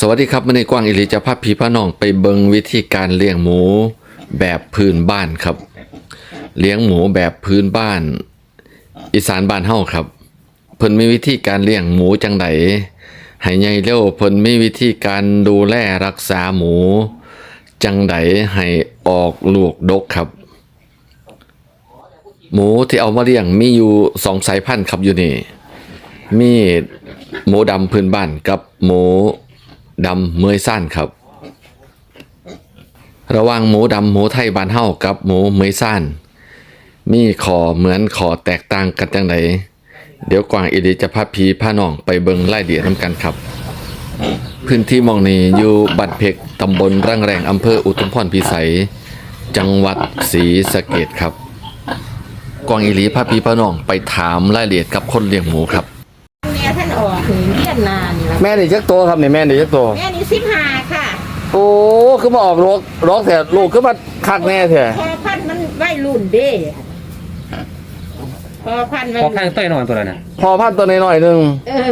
สวัสดีครับมื่อนี้กว้างอิริจะพาพี่พาน้องไปเบิงวิธีการเลี้ยงหมูแบบพื้นบ้านครับ เลี้ยงหมูแบบพื้นบ้าน อีสานบ้านเฮาครับ เพิ่นมีวิธีการเลี้ยงหมูจังไดให้ใหญ่เร็วเพิ่นมีวิธีการดูแลรักษาหมู จังไดให้ออกลูกดกครับ หมูที่เอามาเลี้ยงมีอยู่สองสายพันธุ์ครับอยู่นี่มีหมูดำพื้นบ้านกับหมู ดำเมยซ่านครับ ระหว่างหมูดำหมูไทยบานเฮากับหมูเมยซ่าน มีขอเหมือนขอแตกต่างกันจังไดเดี๋ยวกวางอีดีจะพาพีพาน้องไปเบิงไล่เดียดน้ำกันครับ พื้นที่มองนี้อยู่บัดเพกตำบลร่างแรงอำเภออุทุมพรพิสัย จังหวัดศรีสะเกดครับ กวางอีหลีพาพีพาน้องไปถามรายละเอียดกับคนเลี้ยงหมูครับ แม่ท่านออกถึงเวียดนามนี่ละแม่นี่จักตัวครับนี่แม่นี่จักตัวแม่นี่สิบห้าค่ะโอ้คือมาออกรกรกแต่ลูกคือมาคักแน่แท้พอพันธุ์มันวัยรุ่นเด้พอพันธุ์มันพอข้างต้อยนอนตัวนั้นนะพอพันตัวน้อยๆหนึงเออ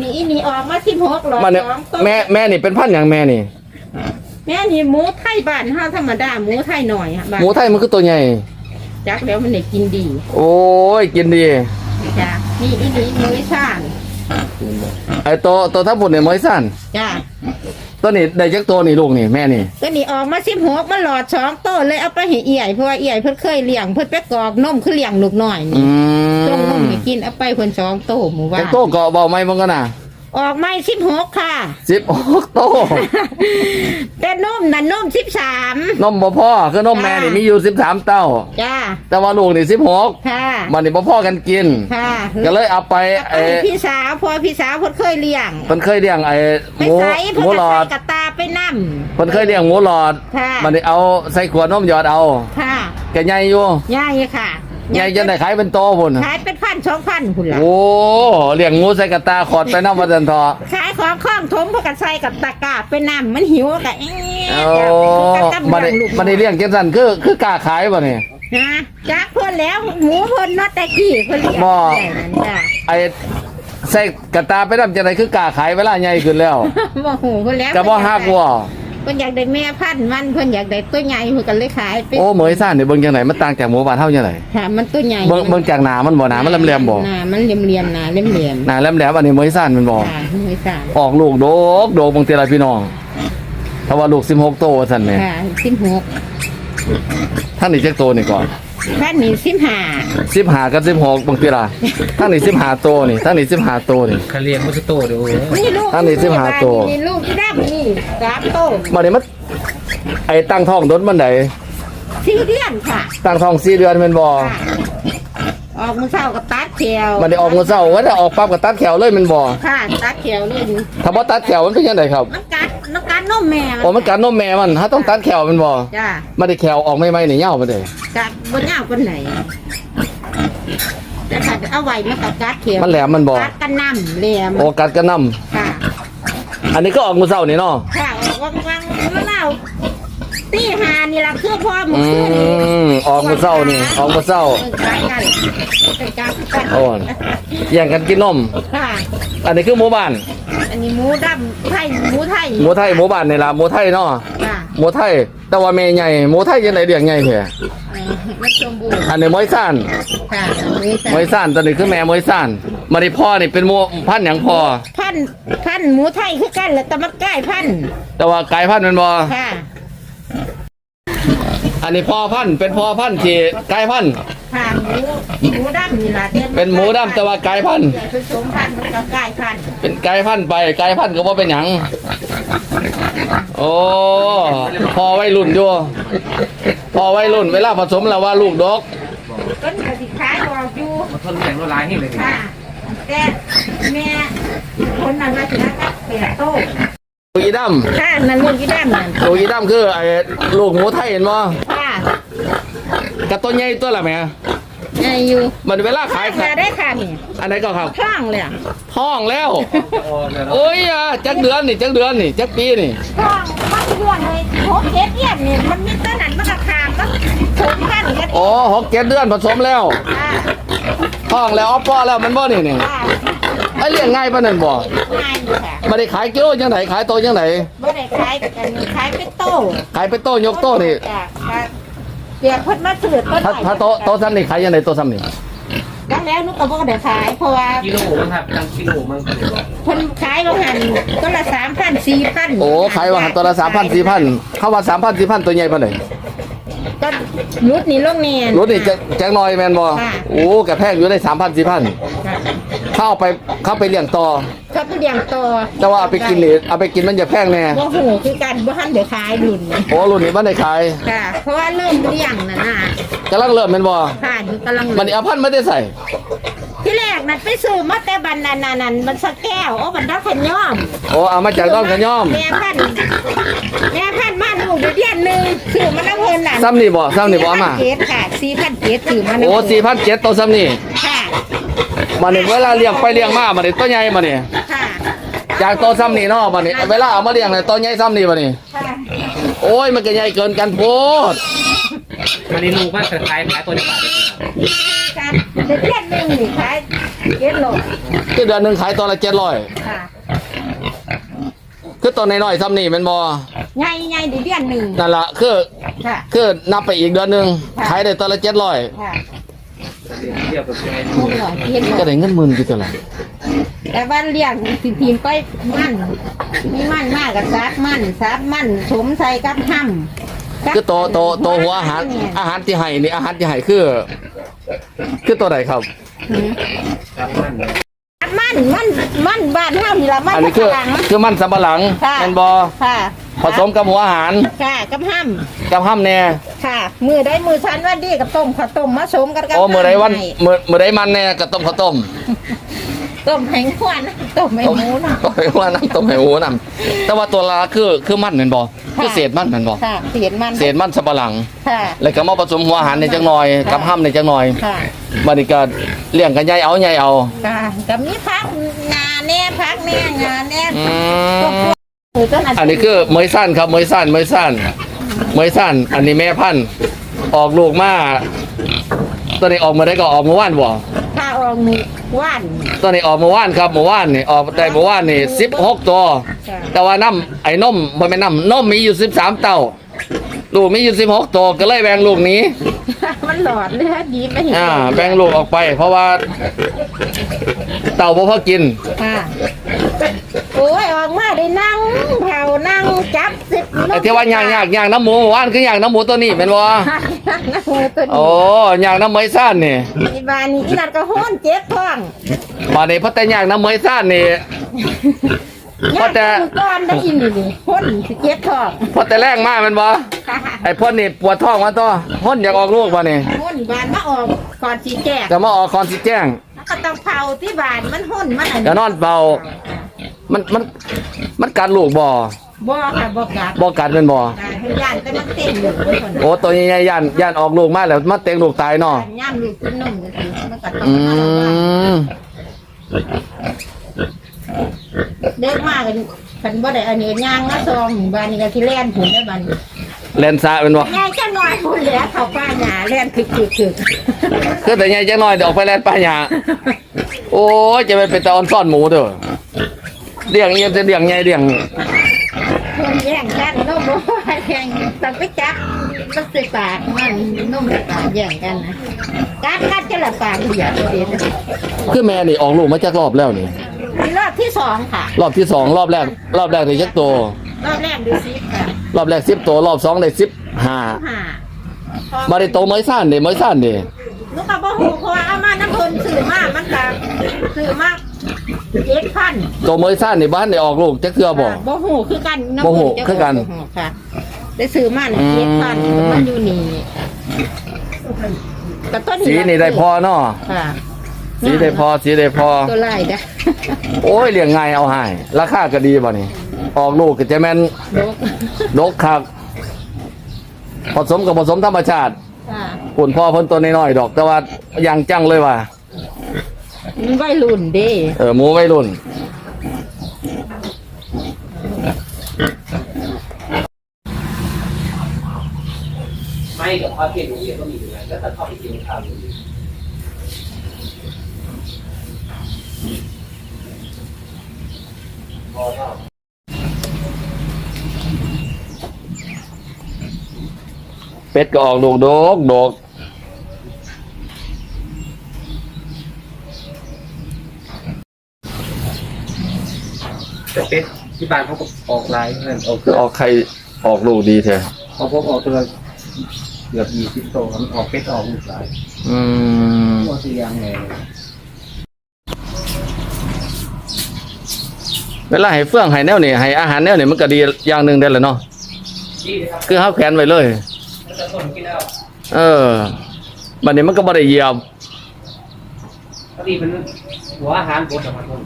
นี่อีนี่ออกมาสิบหกหรอมันเนี่ยสองตัวแม่แม่นี่เป็นพันธุ์หยังแม่นี่แม่นี่หมูไทยบ้านห้าธรรมดาหมูไทยหน่อยค่ะบ้านหมูไทยมันคือตัวใหญ่ จักแล้วมันได้กินดี โอ้ยกินดี จ้ะนี่อีนี่หมูไช่านไอ้ตัวตัวทับผุดเนี่ยม้อยสั้นจ้ะตัวนี้ได้จักตัวนี่ลูกนี่แม่นี่ก็นี่ออกมาสิบหกมันหลอดสองโตวเลยเอาไปให้เอี่ยเพราะว่าเอี่ยเพิ่นเคยเลี้ยงเพิ่นไปกรอกนมคือเลี้ยงลูกน้อยอืนี่ต้มนมมให้กินเอาไปเพิ่นสองโตวหมู่ว่าจักโตเกาะเบาไหมมันก็น่ะ ออกไม่สิบหกค่ะ สิบหกโตแต่นมน่ะนมสิบสามนมบ่พ่อคือนมแม่นี่มีอยู่สิบสามเต้า จ้า แต่ว่าลูกนี่สิบหกค่ะมันนี่บ่พ่อกันกิน ค่ะก็เลยเอาไปไอไอ้พี่สาวพอพี่สาวเพิ่นเคยเลี้ยงเพิ่นเคยเลี้ยงไอ้หไปมูใส่หเพิ่นมูก็หลอใส่ดกระตาไปนั่ม เพิ่นเคยเลี้ยงหมูหลอดค่ะ มันได้เอาใส่ขวดนมหยอดเอาค่ะแกใหญ่อยู่ ย่ายค่ะ ใหญ่จนได้ขายเป็นโตพุ่นขายเป็นพันสองพันคุณล่ะโอ้เลี้ยงงูใส่กระตาขอดไปน้ำวัดจันทอขายของข้องถมเพื่อกันใส่กับตะกร้าไปนั่มมันหิวกะเอ๊ะโอ้มันได้มันได้เลี้ยงเก็บสันคือคือกล้าขายบ่เนี่ยนะจักเพิ่นแล้วหมูเพิ่นเนอตะกี้เพิ่นเลี้ยงบ่ได้นั่นจ้ะไอ้ใส่กระตาไปน้ำจังไดคือกล้าขายเวลาใหญ่ขึ้นแล้วบ่หูเพิ่นแล้วจะบ่ฮักบ่ เพิ่นอยากได้แม่พันธุ์มันเพิ่นอยากได้ตัวใหญ่เพิ่นก็เลยขายไปโอ้เหมยซ่านนี่เบิ่งจังไหนมันต่างจากหมูบ้านเฮาจังไดค่ะมันตัวใหญ่เบิ่งเบิ่งจากหน้ามันบ่หน้ามันแหลมๆบ่หน้ามันเหลี่ยมๆหน้าเหลี่ยมหน้าแหลมๆอันนี้เหมยซ่านมันบ่ค่ะไม่ทรานออกลูกโดกโดกบางทีละพี่น้องถ้าว่าลูก16โตว่าซั่นแหมค่ะสิบหกท่านนี่จักโตนี่ก่อน พันนี่สิบห้าสิบหากับสิบหกบางทีละทั้งนี้สิบหาตัวนี่ทั้งนี้สิบหาตัวนี่คาเรียนมุสโตดูนี่ลูกอันนี้15ตัว นี่ลูกที่ดำนี่สามโตมาเนี่ยมันไอ้ตั้งท้องดนมันไหนสี่เดือนค่ะตั้งท้องสี่เดือนแมันบ่ค่ะออกมือเช้ากับตัดแขวมันได้ออกเงินเศร้าว่าได้ออกปั๊บกับตัดแขวเลยแมันบ่ค่ะตัดแขวเลยถ้าบ่ตัดแขวมันเป็นยังไงครับ มันกัดมั นกัดนมแม่โอ้มันกัดนมแม่มันถ้าต้องตัดแขวแมันบ่จ้ามันได้แขวออกไม่ไม่นี่ยาวมันได้กัดบนหน้าคนไหนแต่ถ้าเอาไว้มันกัดกัดแขวมันแหลมมันบ่กัดกันน้ำแหลมโอ้กัดกระนํค่ะอันนี้ก็ออกเงินเศร้านี่เนาะค่ะวางวางมะนาวตีหานี่ละคือพ่อมือือคืนนี่มออกเงินเศร้านี่ออกเงินเศร้าเออกัดกันเป็นกัดกันโอ้ยแย่งกันกินนมค่ะอันนี้คือหมู่บ้าน อันนี้หมูดำไทยหมูไทยหมู่ไทยหมู่บ้านนี่ล่ะหมู่ไทยเนาะค่ะหมูไทย แต่ว่าแม่ใหญ่หมูไทยยังไงเลี้ยงใหญ่แท้เออมันสมบูรณ์อันนี้มวยซ่านค่ะอันนี้มวยซ่านตอนนี้คือแม่มวยซ่านมาดิพ่อนี่เป็นหมูพันธุ์หยังพ่อพันธุ์พันธุ์หมูไทยคือกันแหละแต่มันใกล้พันธุ์แต่ว่าไก่พันธุ์เป็นบ่ค่ะ อันนี้พ่อพันธุ์เป็นพ่อพันธุ์ที่ไก่พันธุ์ค่ะหมูหมูดำนี่ล่ะยเป็นหมูดำแต่ว่าไก่พันธุ์ผสมพันธุ์กับใกล้พันธุ์เป็นไก่พันธุ์ไปไก่พันธุ์ก็บ่เป็นหยังโอ้พ่อวัยรุ่นอยู่พ่อวัยรุ่นเวลาผสมแล้วว่าลูกดกต้นกระดิขายบอกอยู่มันทนแข่งรถลายให้เลยค่ะแต่แม่คนนั้นมาถึงก็เปียโตลูกอีดำค่ะนั่นลูกที่ดำนั่นลูกอีดำคือไอ้ลูกหมูไทยเห็นบ่ค่ะ กระต้นใหญ่ตัวละแม่ไอ้อยู่มันเวลาขายขายได้ค่ะนี่อันไหนก็ครับช่องเลยอะท้องแล้วโอ้ยอะจักเดือนนี่จักเดือนนี่จักปีนี่ช่องมันเรื่องเลยโคเก็บเยี่ยมนี่มันมีต้นนั้นมันก็ขามก็ถึงกันกันอ๋อหกเจ็ดเดือนผสมแล้วค่ะท้องแล้วอ้อป้อแล้วมันบ่นี่นี่ค่ะไอ้เลี้ยงง่ายปานนั้นบ่ง่ายอยู่ค่ะบ่ได้ขายกิโลจังไดขายโตจังไดบ่ได้ขายกันขายเป็นโต้ขายเป็นโตยกโตนี่จ้ะค่ะ เดี๋ยวเพิ่นมาซื้อต้นถ้าถ้าโตโตซ้ำนี่ขายยังไงโตซ้ำนี่ดังแล้วหนุก็บ่ได้ขายเพราะว่ากิโลมั้งครับตั้งกิโลมั้งเพิ่นขายว่าหันต้นละ3,000 4,000โอ้ขายว่าหันตัวละสามพันสี่พันเข้าว่าสามพันสี่พันตัวใหญ่ปานไหนก็รุดนี่ลงแน่ รถนี่แจแจงน้อยแมนบ่ค่ะ โอ้กระแพงอยู่ได้สามพันสี่พันค่ะ เข้าเอาไปเข้าไปเลี้ยงต่อ เขาไปเลี้ยงต่อแต่ว่าเอาไปกินนี่เอาไปกินมันจะแพงแน่บ่ฮู้คือกันบ่ทันได้ขายรุ่นนี้โอ้รุ่นนี้มันได้ขายค่ะ เพราะว่าเริ่มเลี้ยงน่ะนะกำลังเริ่มแมนบ่ค่ะอยู่กำลังมันนี่เอาพันไม่ได้ใส่ ที่แรกนั่นไปซื้อมาแต่บันนันนันนันมันสะแก้วโอ้บันดอกขย้อมโอ้เอามาจากด้อมขย้อมแม่พันธุ์แม่พันธุ์มาลูกเดือนหนึงซื้อมาน้ำเพิ่นน่ะซ้ำนี่บ่ซ้ำนี่บ่เอามาเจ็ดค่ะสี่พันเจ็ดซื้อมาน้ำโอ้เพิ่น สี่พันเจ็ดตัวซ้ำนี่ ค่ะมันนี่เวลาเลี้ยงไปเลี้ยงมามันนี่ตัวใหญ่มันนี่ค่ะจากตัวซ้ำนี่เนาะมันนี่เวลาเอามาเลี้ยงเนี่ยตัวใหญ่ซ้ำนี่มันนี่ค่ะโอ้ยมันก็ใหญ่เกินกันโพดมันนี่ลูกมันจะขายขายตัวนี้บาทการเดือนหนึงนี่ขายเจ็ดโลคือเดือนหนึ่งขายตัวละเจ็ดร้อยค่ะคือตัวน้อยๆซ้ำนี่แมันบ่ใหญ่ใหญ่ๆเดือนหนึ่งนั่นละคือค่ะคือนับไปอีกเดือนหนึ่งค่ะขายได้ตัวละเจ็ดร้อยค่ะ เทียบกับไงหกร้อยเจ็ดก็ร้อยได้เงินหมื่นกี่ตัวละแต่ว่าเลี้ยงสิทีมไปมันมีมันมากกับซับมันซับมันสมใส่กับห้ำคือตัวตัวตัวหัวอาหารอาหารที่ให้นี่อาหารที่ให้คือ คือตัวไหนครับครับมันมันมันมันบ้านเฮานี่ล่ะมันอันนี้คือฝรั่ง คือมันสำปะหลังค่ะเป็นบอค่ะ ผสมกับหัวอาหารค่ะกับห้กับห้ำแน่ำค่ะ มือได้มือชันว่าดีกับต้มข้าวต้มมาสมกันกับโอ้เมื่อไรวันห้ำเมื่อเมื่อไรมันแน่กับต้มข้าวต้มต้มแห้งควันต้มไม่หมูนะต้มให้หัวน้ำต้มให้หัวน้ำแต่ว่าตัวละคือคือมันเป็นบอคือเศษมันเป็นบอค่ะเสียนมันเศษมันสำปะหลัง ค่ะ แล้วก็มาผสมหัวอาหารในจังหน่อยกับห้ำในจังหน่อยค่ะบัดนี้ก็เลี้ยงกันใหญ่เอาใหญ่เอา ค่ะกับมีพักงาแน่พักแน่งาแน่อืพวกมพวกต้น อันนี้คือเมยสั้นครับเมยสั้นเมยสั้นเมยสั้น อันนี้แม่พันธุ์ออกลูกมาตัวนี้ออกมาได้ก็ออกเมื่อวานบ่ข้าออกหมูว่านตัวนี้ออกเมื่อวานครับเมื่อวานนี่ออกแต่เมื่อวานนี่สิบหกตัวค่ะแต่ว่าน้ำไอ้นมมันเป็นน้ำนมมีอยู่สิบสามเต้าลูกมีอยู่สิบหกตัวก็เลยแบ่งลูกหนี้ มันหลอดเลยฮะดีไม่เห็นอ่าแบ่งลูกออกไป เพราะว่า เต่าบ่พอกินค่ะโอ้ยออกมาได้นั่งแถวนั่งจับสิบไอ้ที่ว่าย่างย่างย่างน้ำหมูเมื่อวานคือย่างน้ำหมูตัวนี้เป็นบ่นั่งหมูตัวโอ้นี้ย่างน้ำเมยสั้นนี่อีบานนี่อีนั่นก็ห้อนเจ็บท้องมาในพัแต่ย่างน้ำเมยซ่านนี่ เพราะแต่ ย่างก้อนได้ยินนี่ห้อนสิเจ็บท้องพอแต่แรกมาแมันบ่ค่ะไอ้พ่นนี่ปวดท้องมาต่อพ่นอยากออกลูกบ่นี่ห้อนบานมาออกก่อนสีแจกแต่มาออกคอนสิแจ้ง แล้วก็ต้องเผาที่บานมันห้อนมันอันอย่านอนเป่า มันมันมันกัดลูกบ่บ่ค่ะบ่กัดบ่กัดแม่นบ่การให้ย่านแต่มันเต็มอยู่ทุกคนโอ้ตัวใหญ่ๆย่านย่านออกลูกมาแล้วมาเต็งลูกตายเนาะย่ามลูกกินนมจังซี่มันก็ต้องอืมาระวังมเด็กมากกันคันบ่ได้อันนี้ย่างมาซองบ้านนี้ก็ที่แล่นผุนได้บ้านนี้เล่นซะแม่นบ่ยายจะน้อยพุ่นแหล้วเข้าป้าหญ้าแล่นคึกคึกคึกคือแต่ใหญ่จังน้อยเดี๋ยวออกไปแล่นป่าหญ้าโอ้ยจะไปเป็นตาออนซ่อนหมูเด้อ เลี้ยงอีหยังจะเลี้ยงใหญ่เลี้ยงคนแย่งกันนมบ่ว่าแข่งต้องไปจับมันใส่ปากมันนมใส่ปากแย่งกันนะกัดกัดจะละปากเดียวเดียวคือแม่นี่ออกลูกมาจากรอบแล้วนี่นี่รอบที่สองค่ะ รอบที่สองรอบแรก รอบแรกได้จักตัวรอบแรกดูซิค่ะรอบแรกสิบตัวรอบสองได้สิบห้าห้ามาได้โตวไม้ซ่านเด้ไม้ซ่านเด้ลูกกับบ่ฮู้เพราะว่าเอามาน้ำเพิ่นซื้อมามันก็ซื้อมา เจ็ดพันโตวไม้ซ่านในบ้านได้ออกลูกจักเทื่อบ่ บ่ฮู้คือกันน้ำบ่ฮู้เพิ่จะคือกันบ่ฮู้ค่ะ ได้ซื้อมาน่ะอืมเจ็ดพันมันอยู่นี่แต่ต้นสีนี่ได้พอเนาะค่ะสีได้พอสีได้พอตัวไล่ได้โอ้ยเลี้ยงง่ายเอาให้ราคาก็ดีบ่นี่ออกลูกก็จะแม่นดกดกคักผสมกับผสมธรรมชาติค่ะปุ่นพ่อเพิ่นตัวน้อยๆดอก แต่ว่ายังจังเลยว่ะ มันวัยรุ่นเด้เออหมูวัยรุ่น ไม่เดี๋ยวพอเปลี่ยนโรงเรียนก็มีอยู่แล้วแต่ถ้าเข้าไปกินข้าวอยู่เป็ดก็ออกลูกโดกโดก แต่เป็ดที่บ้านเขาก็ออกลายเงินออกคือออกไข่ออกลูกดีแท้เขาพบออกตัวเกือบยี่สิบตัวมันออกเป็ดออกลูกหลายอืมตัวสียางไงเวลาให้เฟื่องให้แนวนี่ให้อาหารแนวนี่มันก็ดีอย่างหนึ่งได้แหละเนาะดีเลยครับคือเฮาแขวนไว้เลยมันจะต้นกินแล้วเออบัดนี้มันก็บ่ได้เหยียบพอดีมันหัวอาหารบดออกมาต้น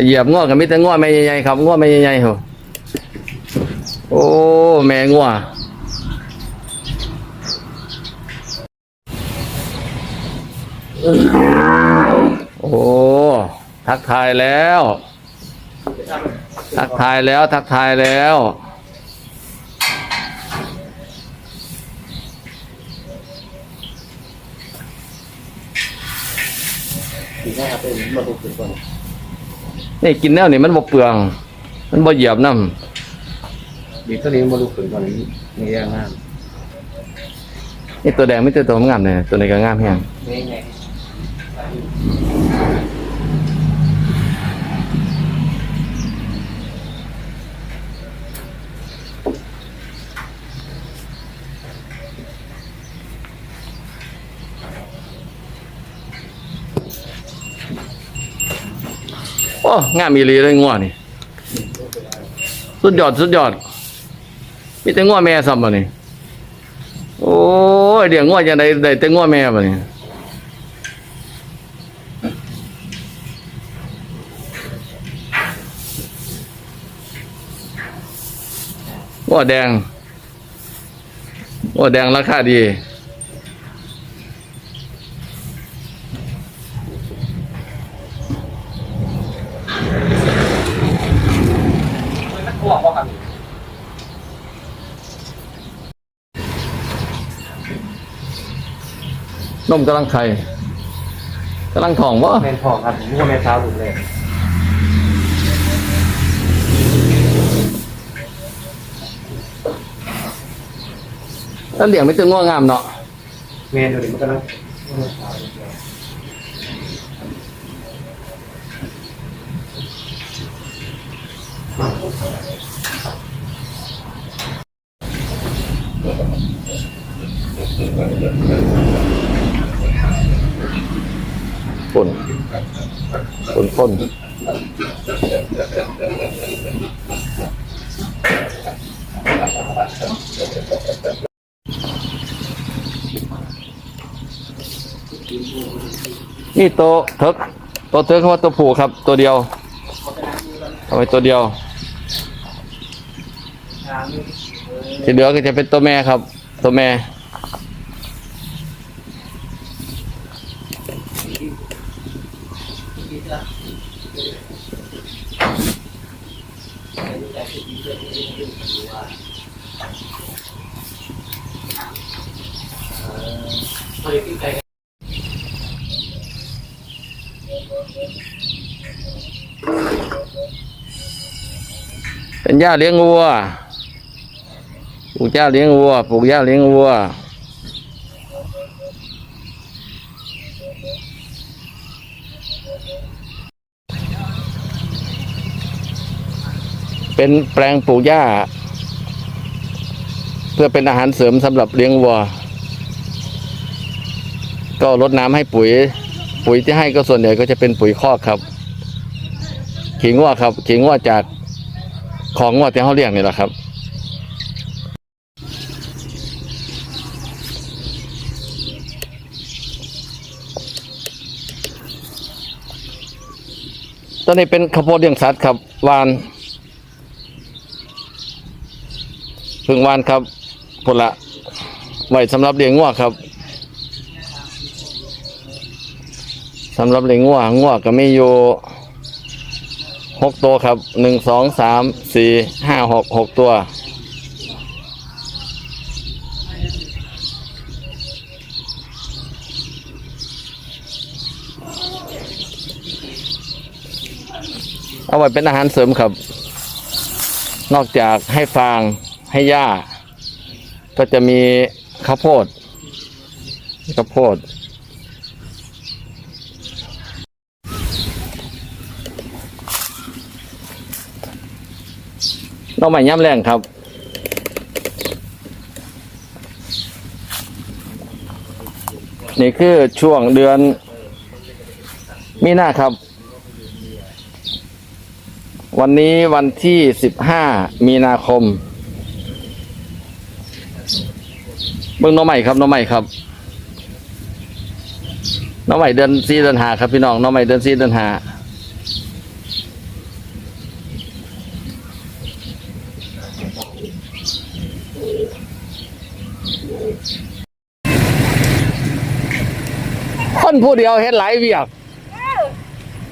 เหยียบง้อก็มีแต่ง้อแม่ใหญ่ๆครับง้อแม่ใหญ่ๆโหโอ้แม่ง้อโอ้ทักทายแล้ว ทักทายแล้ว ทักทายแล้วสีหน้าเป็นมาดูขึ้นก่อน นี่กินแนวนี่มันบ่เปลือง มันบ่เหยียบน้ดีตัวนี้มาดูขึ้นก่อนนี้นี่ยางงามำนี่ตัวแดงไม่ตัวตัวงามเลยตัวนี้ก็งามแฮง งโอ้งามอีหลีเลยงัวนี่ สุดยอดสุดยอดมีแต่งัวแม่ซ้ำบ่นี่โอ้ยเดี๋ยวงัวจังไดได้แต่งัวแม่บ่นี่งัวแดงงัวแดงราคาดี มันอ้วกว่าครับ นมกำลังไข่กำลังท้องบ่แมนทองครับผมก็แมนเช้าหลุดเลยแล้วเลี้ยงไม่ถึงงัวงามเนาะแมนเดี๋ยวนี้มันกำลังปุ่น ปุ่นป่นนี่โตวเถิกโตวเถิกเขาว่าตัวผูครับ ตัวเดียวเอาไว้ตัวเดียวที่เหลือก็จะเป็นตัวแม่ครับ ตัวแม่ เป็นย่าเลี้ยงวัว ปลูกหญ้าเลี้ยงวัว ปลูกหญ้าเลี้ยงวัว เป็นแปลงปลูกหญ้า เพื่อเป็นอาหารเสริมสำหรับเลี้ยงวัว ก็ลดน้ำให้ปุ๋ย ปุ๋ยที่ให้ก็ส่วนใหญ่ก็จะเป็นปุ๋ยคอกครับ ขิงวัวครับขิงวัวจากของวัวที่เขาเลี้ยงนี่แหละครับตอนนี้เป็นข้าวโพดเลี้ยงสัตว์ครับวานพึ่งวานครับผลละไว้สำหรับเลี้ยงงัวครับ สำหรับเลี้ยงงัวงัวก็ไมีอยู่หกตัวครับหนึ่งสองสามสี่ห้าหกหกตัว เอาไว้เป็นอาหารเสริมครับ นอกจากให้ฟางให้หญ้า ก็จะมีข้าวโพดข้าวโพด น้องใหม่ย่ำแรงครับนี่คือช่วงเดือนมีนาครับ วันนี้วันที่สิบห้ามีนาคมเบิ่งน้องใหม่ครับน้องใหม่ครับน้องใหม่เดือนสี่เดือนหาครับพี่น้องน้องใหม่เดือนสี่เดือนหา คนผู้เดียวเฮ็ดหลายเวียก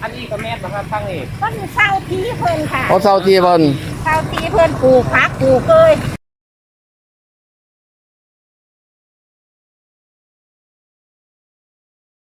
อันนี้ก็แม่นนะครับตั้งเอกมันเศร้าทีเพิ่นค่ะเอาเศร้าที่บนเศร้าทีเพิ่นปลูกผักปลูกเลย